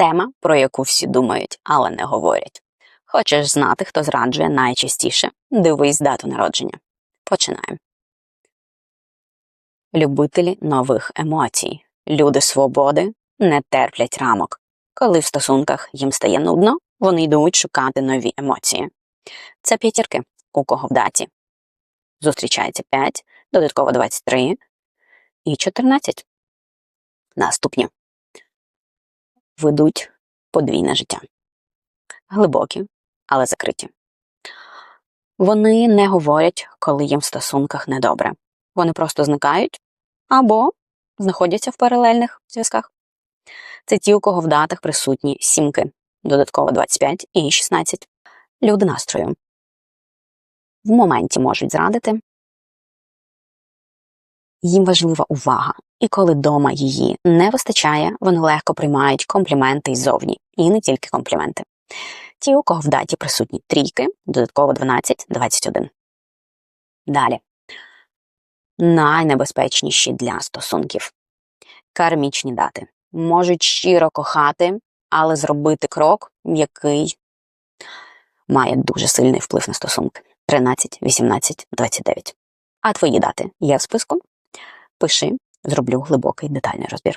Тема, про яку всі думають, але не говорять. Хочеш знати, хто зраджує найчастіше? Дивись дату народження. Починаємо. Любителі нових емоцій. Люди свободи не терплять рамок. Коли в стосунках їм стає нудно, вони йдуть шукати нові емоції. Це п'ятірки, у кого в даті. Зустрічається 5, додатково 23 і 14. Наступні ведуть подвійне життя. Глибокі, але закриті. Вони не говорять, коли їм в стосунках недобре. Вони просто зникають або знаходяться в паралельних зв'язках. Це ті, у кого в датах присутні сімки, додатково 25 і 16. Люди настрою. В моменті можуть зрадити. Їм важлива увага, і коли дома її не вистачає, вони легко приймають компліменти ззовні, і не тільки компліменти. Ті, у кого в даті присутні трійки, додатково 12, 21. Далі. Найнебезпечніші для стосунків. Кармічні дати. Можуть щиро кохати, але зробити крок, який має дуже сильний вплив на стосунки. 13, 18, 29. А твої дати є в списку? Пиши, зроблю глибокий детальний розбір.